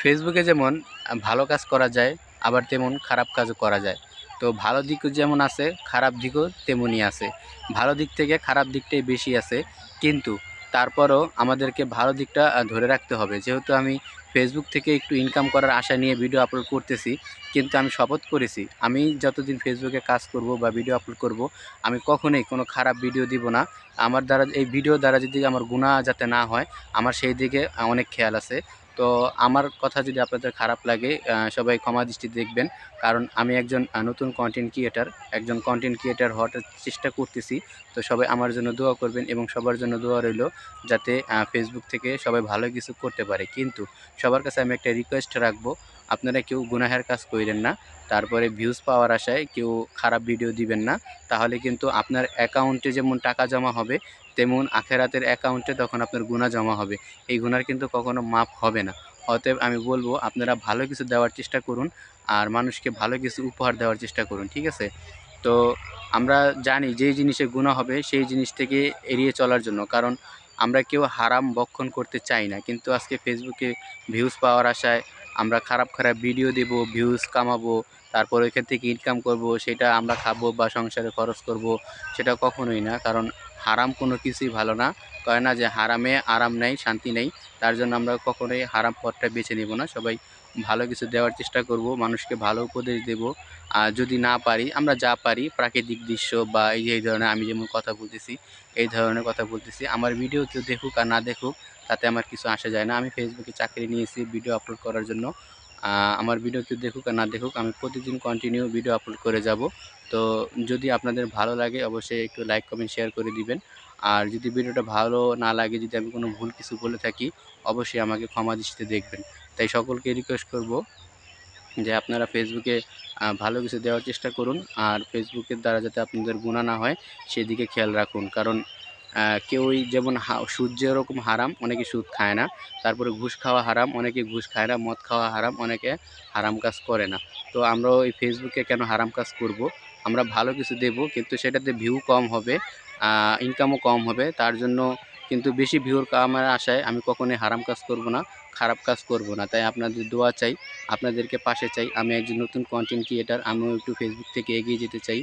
ফেসবুকে যেমন, ভালো কাজ করা যায়, আবার তেমন খারাপ কাজও করা যায়। তো ভালো দিক যেমন আছে, খারাপ দিকও তেমনই আছে। ভালো দিক থেকে খারাপ দিকটাই বেশি আছে, কিন্তু তারপরও আমাদেরকে ভালো দিকটা ধরে রাখতে হবে। যেহেতু আমি ফেসবুক থেকে একটু ইনকাম করার আশা নিয়ে ভিডিও আপলোড করতেছি, কিন্তু আমি শপথ করেছি, আমি যতদিন ফেসবুকে কাজ করব বা ভিডিও আপলোড করব, আমি কখনোই কোনো খারাপ ভিডিও দিব না। আমার দ্বারা, এই ভিডিও দ্বারা যদি আমার গুণা যাতে না হয়, আমার সেই দিকে অনেক খেয়াল আছে। তো আমার কথা যদি আপনাদের খারাপ লাগে সবাই ক্ষমা দৃষ্টি দেখবেন। কারণ আমি একজন নতুন কন্টেন্ট ক্রিয়েটার একজন কন্টেন্ট ক্রিয়েটার হওয়ার চেষ্টা করতেছি। তো সবাই আমার জন্য দোয়া করবেন এবং সবার জন্য দোয়া রইল যাতে ফেসবুক থেকে সবাই ভালো কিছু করতে পারে। কিন্তু সবার কাছে আমি একটা রিকোয়েস্ট রাখব আপনারা কেউ গুনাহের কাজ করেন না, তারপরে ভিউজ পাওয়ার আশায় কেউ খারাপ ভিডিও দিবেন না, তাহলে কিন্তু আপনার অ্যাকাউন্টে যেমন টাকা জমা হবে, তেমন আখেরাতের অ্যাকাউন্টে তখন আপনার গুণা জমা হবে। এই গুণার কিন্তু কখনো মাপ হবে না। অতএব আমি বলব, আপনারা ভালো কিছু দেওয়ার চেষ্টা করুন, আর মানুষকে ভালো কিছু উপহার দেওয়ার চেষ্টা করুন, ঠিক আছে? তো আমরা জানি যেই জিনিসে গুণা হবে, সেই জিনিস থেকে এড়িয়ে চলার জন্য, কারণ আমরা কেউ হারাম বক্ষণ করতে চাই না। কিন্তু আজকে ফেসবুকে ভিউজ পাওয়ার আশায় আমরা খারাপ খারাপ ভিডিও দেব ভিউজ কামাবো, তারপর ওইখান থেকে ইনকাম করব, সেটা আমরা খাব বা সংসারে খরচ করব, সেটা কখনোই না। কারণ হারাম কোনো কিছুই ভালো না। কয় না যে হারামে আরাম নেই, শান্তি নেই। তার জন্য আমরা কখনোই হারাম পথটা বেছে নেব না। সবাই ভালো কিছু দেওয়ার চেষ্টা করব, মানুষকে ভালো উপদেশ দেব। আর যদি না পারি, আমরা যা পারি, প্রাকৃতিক দৃশ্য বা এই যে এই ধরনের আমি যেমন কথা বলতেছি, এই ধরনের কথা বলতেছি, আমার ভিডিও কেউ দেখুক আর না দেখুক, তাতে আমার কিছু আসা যায় না। আমি ফেসবুকে চাকরি নিয়েছি ভিডিও আপলোড করার জন্য। আমার ভিডিও কেউ দেখুক আর না দেখুক, আমি প্রতিদিন কন্টিনিউ ভিডিও আপলোড করে যাব। তো যদি আপনাদের ভালো লাগে, অবশ্যই একটু লাইক কমেন্ট শেয়ার করে দিবেন। আর যদি ভিডিওটা ভালো না লাগে, যদি আমি কোনো ভুল কিছু বলে থাকি, অবশ্যই আমাকে ক্ষমা দৃষ্টিতে দেখবেন। তাই সকলকে রিকোয়েস্ট করব যে আপনারা ফেসবুকে ভালো কিছু দেওয়ার চেষ্টা করুন। আর ফেসবুকের দ্বারা যাতে আপনাদের গুণা না হয়, সেদিকে খেয়াল রাখুন। কারণ কেউই যেমন সুদ যেরকম হারাম, অনেকে সুদ খায় না। তারপরে ঘুষ খাওয়া হারাম, অনেকে ঘুষ খায় না, মদ খাওয়া হারাম, অনেকে হারাম কাজ করে না। তো আমরা ওই ফেসবুকে কেন হারাম কাজ করব? আমরা ভালো কিছু দেব, কিন্তু সেটাতে ভিউ কম হবে ইনকামও কম হবে। তার জন্য কিন্তু বেশি ভিউর কামার আশায় আমি কখনোই হারাম কাজ করব না। খারাপ কাজ করব না। তাই আপনাদের দোয়া চাই, আপনাদেরকে পাশে চাই। আমি একজন নতুন কন্টেন্ট ক্রিয়েটার আমিও একটু ফেসবুক থেকে এগিয়ে যেতে চাই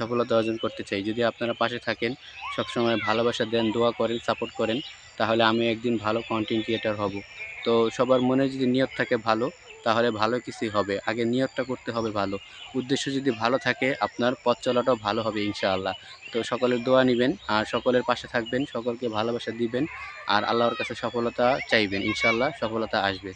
সফলতা অর্জন করতে চাই। যদি আপনারা পাশে থাকেন, সবসময় ভালোবাসা দেন, দোয়া করেন সাপোর্ট করেন, তাহলে আমি একদিন ভালো কন্টেন্ট ক্রিয়েটার হব। তো সবার মনে যদি নিয়ত থাকে ভালো, তাহলে ভালো কিছুই হবে। আগে নিয়তটা করতে হবে ভালো। উদ্দেশ্য যদি ভালো থাকে, আপনার পথ চলাটাও ভালো হবে, ইনশাআল্লাহ। তো সকলের দোয়া নেবেন, আর সকলের পাশে থাকবেন, সকলকে ভালোবাসা দিবেন, আর আল্লাহর কাছে সফলতা চাইবেন, ইনশাআল্লাহ। সফলতা আসবে।